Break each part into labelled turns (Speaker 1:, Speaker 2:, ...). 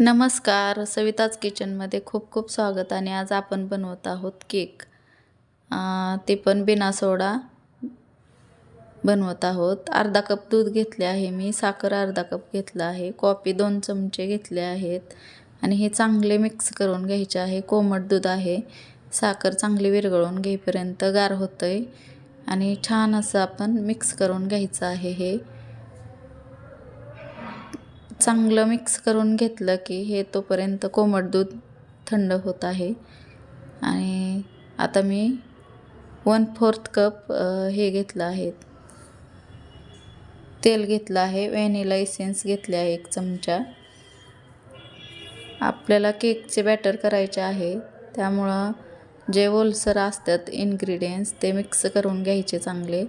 Speaker 1: नमस्कार सविताज किचनमध्ये खूप खूप स्वागत आणि आज आपण बनवत आहोत केक. ते पण बिना सोडा बनवत आहोत. अर्धा कप दूध घेतले आहे मी साखर अर्धा कप घेतला आहे कॉफी दोन चमचे घेतले आहेत आणि हे चांगले मिक्स करून घ्यायचे आहे. कोमट दूध आहे साखर चांगली विरघळून घेईपर्यंत गार होतं आहे आणि छान असं आपण मिक्स करून घ्यायचं आहे हे. चांगलं मिक्स करून घेतलं की हे तोपर्यंत कोमट दूध थंड होत आहे. आणि आता मी वन फोर्थ कप हे घेतलं आहे. तेल घेतलं आहे व्हॅनिला इसेन्स घेतले आहे एक चमचा. आपल्याला केकचे बॅटर करायचे आहे त्यामुळं जे ओलसर असतात इन्ग्रेडियंट्स ते मिक्स करून घ्यायचे चांगले.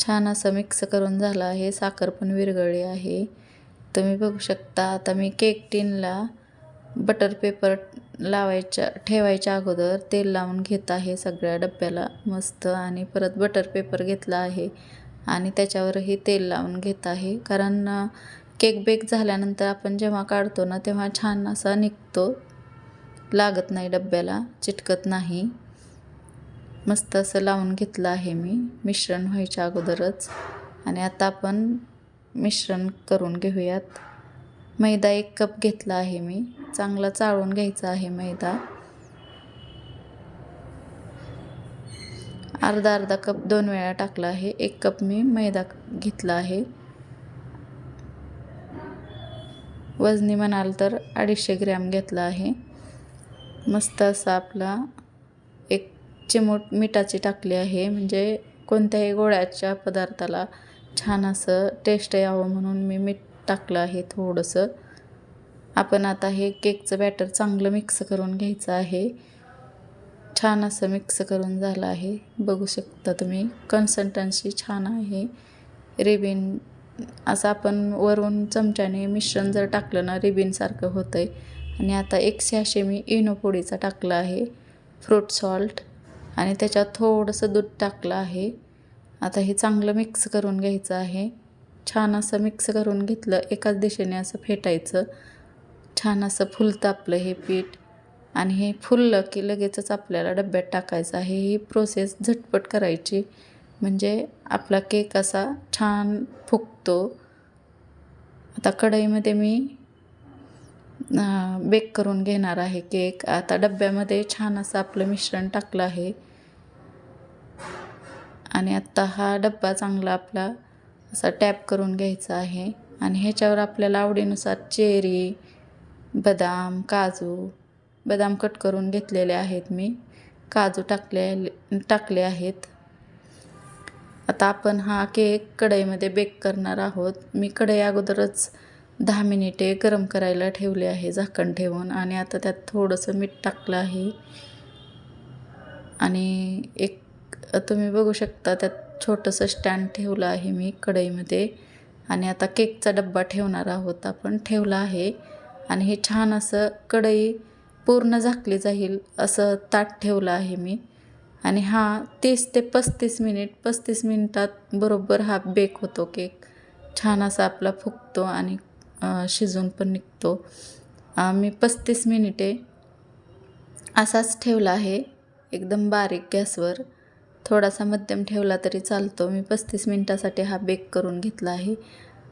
Speaker 1: छान असं मिक्स करून झालं आहे साखर पण विरघळली आहे. तुम्ही बघू शकता. आता मी केक टिनला बटर पेपर लावायच्या ठेवायच्या अगोदर तेल लावून घेत आहे सगळ्या डब्याला मस्त. आणि परत बटर पेपर घेतला आहे आणि त्याच्यावरही तेल लावून घेत आहे. कारण केक बेक झाल्यानंतर आपण जेव्हा काढतो ना तेव्हा छान असा निघतो. लागत नाही डब्याला चिटकत नाही. मस्त असं लावून घेतलं आहे मी. मिश्रण व्हायच्या अगोदरच. आणि आता आपण मिश्रण करून घेऊयात. मैदा एक कप घेतला आहे मी. चांगला चाळून घ्यायचा आहे मैदा. अर्धा अर्धा कप दोन वेळा टाकला आहे. एक कप मी मैदा घेतला आहे. वजनी म्हणाल तर अडीचशे ग्रॅम घेतला आहे. मस्त असा आपला एक चिमूट मिठाची टाकली आहे. म्हणजे कोणत्याही गोळ्याच्या पदार्थाला छान असं टेस्ट यावं म्हणून मी मीठ टाकलं आहे थोडंसं. आपण आता हे केकचं बॅटर चांगलं मिक्स करून घ्यायचं आहे. छान असं मिक्स करून झालं आहे. बघू शकता तुम्ही कन्सल्टन्सी छान आहे. रिबिन असं आपण वरून चमच्याने मिश्रण जर टाकलं ना रिबिनसारखं होतं आहे आणि आता एक सॅशे मी इनो पोडीचा टाकला आहे. फ्रूट सॉल्ट आणि त्याच्यात थोडंसं दूध टाकलं आहे. आता हे चांगलं मिक्स करून घ्यायचं आहे. छान असं मिक्स करून घेतलं एकाच दिशेने असं फेटायचं. छान असं फुलतं आपलं हे पीठ. आणि हे फुललं की लगेचच आपल्याला डब्यात टाकायचं आहे. ही प्रोसेस झटपट करायची. म्हणजे आपला केक असा छान फुगतो. आता कढईमध्ये मी बेक करून घेणार आहे केक आता डब्यामध्ये छान असं आपलं मिश्रण टाकलं आहे. आणि आत्ता हा डब्बा चांगला आपला असा टॅप करून घ्यायचा आहे. आणि ह्याच्यावर आपल्याला आवडीनुसार चेरी बदाम काजू बदाम कट करून घेतलेले आहेत मी. काजू टाकले टाकले आहेत. आता आपण हा केक कढईमध्ये बेक करणार आहोत. मी कढई अगोदरच दहा मिनिटे गरम करायला ठेवले आहे झाकण ठेवून. आणि आता त्यात थोडंसं मीठ टाकलं आहे. आणि एक तुम्ही बघू शकता त्यात छोटंसं स्टँड ठेवलं आहे मी कढईमध्ये. आणि आता केकचा डब्बा ठेवणार आहोत आपण. ठेवला आहे. आणि हे छान असं कढई पूर्ण झाकली जाईल असं ताट ठेवलं आहे मी. आणि हा तीस ते पस्तीस मिनिट पस्तीस मिनिटात बरोबर हा बेक होतो केक. छान असा आपला फुगतो आणि शिजून पण निघतो. मी पस्तीस मिनिटे असाच ठेवला आहे. एकदम बारीक गॅसवर. थोडासा मध्यम ठेवला तरी चालतो. मी पस्तीस मिनटासाठी हा बेक करून घेतला आहे.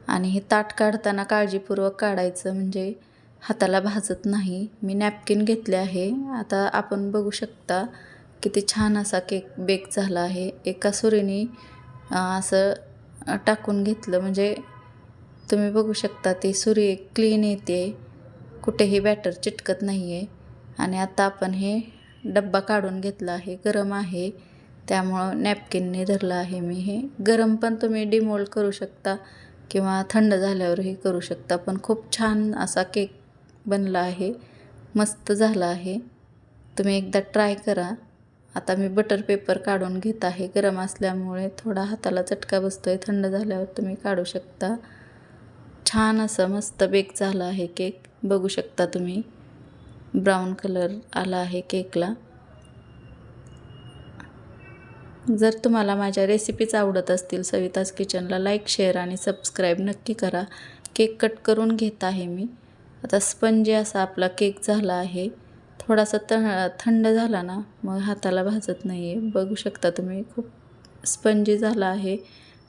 Speaker 1: आणि हे ताट काढताना काळजीपूर्वक काढायचं म्हणजे हाताला भाजत नाही. मी नॅपकिन घेतले आहे. आता आपण बघू शकता किती छान असा केक बेक झाला आहे. एका सुरीने असं टाकून घेतलं. म्हणजे तुम्ही बघू शकता ती सुरी क्लीन येते. कुठेही बॅटर चिटकत नाही आहे आणि आता आपण हे डब्बा काढून घेतला आहे. गरम आहे. त्यामुळं नॅपकिनने धरलं आहे मी हे. गरम पण तुम्ही डिमोल्ड करू शकता किंवा थंड झाल्यावरही करू शकता पण खूप छान असा केक बनला आहे. मस्त झाला आहे. तुम्ही एकदा ट्राय करा. आता मी बटर पेपर काढून घेत आहे. गरम असल्यामुळे थोडा हाताला चटका बसतो आहे थंड झाल्यावर तुम्ही काढू शकता. छान असं मस्त बेक झालं आहे केक. बघू शकता तुम्ही. ब्राऊन कलर आला आहे केकला. जर तुम्हाला माझ्या रेसिपीज आवडत असतील सविताज किचनला लाईक शेअर आणि सबस्क्राईब नक्की करा. केक कट करून घेत आहे मी. आता स्पंजी असा आपला केक झाला आहे. थोडासा त थंड झाला ना मग हाताला भाजत नाही आहे बघू शकता तुम्ही खूप स्पंजी झाला आहे.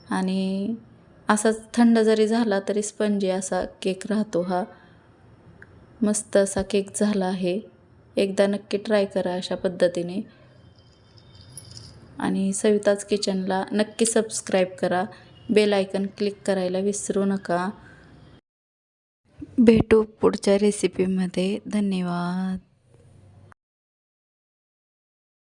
Speaker 1: आणि असाच थंड जरी झाला तरी स्पंजी असा केक राहतो हा. मस्त असा केक झाला आहे. एकदा नक्की ट्राय करा अशा पद्धतीने. आणि सविताज किचनला नक्की सबस्क्राईब करा. बेल आयकन क्लिक करायला विसरू नका. भेटू पुढच्या रेसिपीमध्ये धन्यवाद.